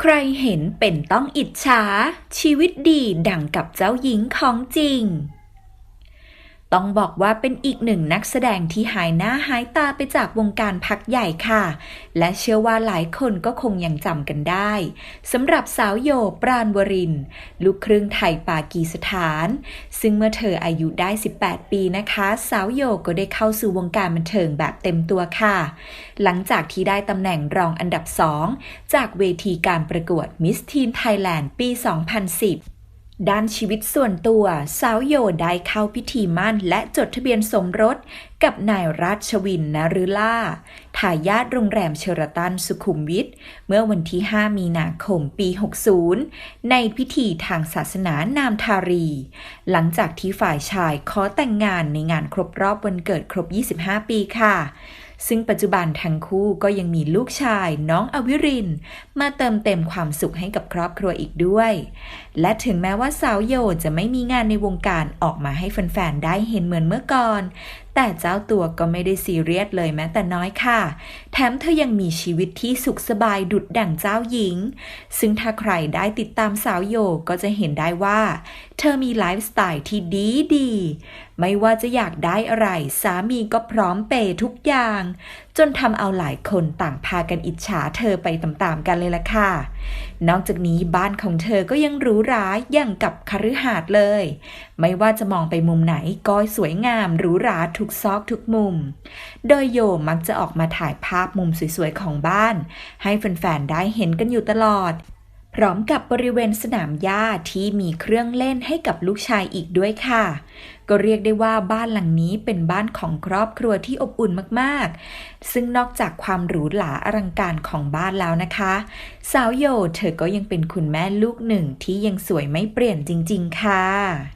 ใครเห็นเป็นต้องอิจฉาชีวิตดีดังกับเจ้าหญิงของจริง ต้องบอกว่าเป็นอีกหนึ่งนักแสดงที่หายหน้าหายตาไปจากวงการพักใหญ่ค่ะ และเชื่อว่าหลายคนก็คงยังจำกันได้สำหรับสาวโยปราณวริน ลูกครึ่งไทยปากีสถาน ซึ่งเมื่อเธออายุได้ 18 ปีนะคะ สาวโยก็ได้เข้าสู่วงการบันเทิงแบบเต็มตัวค่ะ หลังจากที่ได้ตำแหน่งรองอันดับ2จากเวทีการประกวดมิสทีนไทยแลนด์ปี 2010 ด้านชีวิตส่วนตัว สาวโยได้เข้าพิธีมั่น และจดทะเบียนสมรสกับนายราชวินนฤล่าทายาทโรงแรมเชอรตันสุขุมวิทเมื่อวันที่ 5 มีนาคมปี 60 ในพิธีทางศาสนานามทารี หลังจากที่ฝ่ายชายขอแต่งงานในงานครบรอบวันเกิดครบ 25 ปีค่ะ ซึ่งปัจจุบันทั้งคู่ก็ยังมีลูกชายน้องอวิริน มาเติมเต็มความสุขให้กับครอบครัวอีกด้วย และถึงแม้ว่าสาวโยจะไม่มีงานในวงการออกมาให้แฟนๆได้เห็นเหมือนเมื่อก่อน แต่เจ้าตัวก็ไม่ได้ซีเรียสเลยแม้แต่น้อยค่ะ แถมเธอยังมีชีวิตที่สุขสบายดุดดั่งเจ้าหญิง ซึ่งถ้าใครได้ติดตามสาวโยก็จะเห็นได้ว่า เธอมีไลฟ์สไตล์ที่ดีดี ไม่ว่าจะอยากได้อะไร สามีก็พร้อมเปย์ทุกอย่าง จนทำเอาหลายคนต่างพากันอิจฉาเธอไปตามๆกันเลยล่ะค่ะ นอกจากนี้บ้านของเธอก็ยังหรูหราอย่างกับคฤหาสน์เลย ไม่ว่าจะมองไปมุมไหนก็สวยงามหรูหราทุกซอกทุกมุม โดยโยมักจะออกมาถ่ายภาพมุมสวยๆของบ้าน ให้แฟนๆได้เห็นกันอยู่ตลอด พร้อมกับบริเวณสนามหญ้าที่มีเครื่องเล่นให้กับลูกชายอีกด้วยค่ะ ก็เรียกได้ว่าบ้านหลังนี้เป็นบ้านของครอบครัวที่อบอุ่นมากๆ ซึ่งนอกจากความหรูหราอลังการของบ้านแล้วนะคะ สาวโยเธอก็ยังเป็นคุณแม่ลูกหนึ่งที่ยังสวยไม่เปลี่ยนจริง ๆ ค่ะ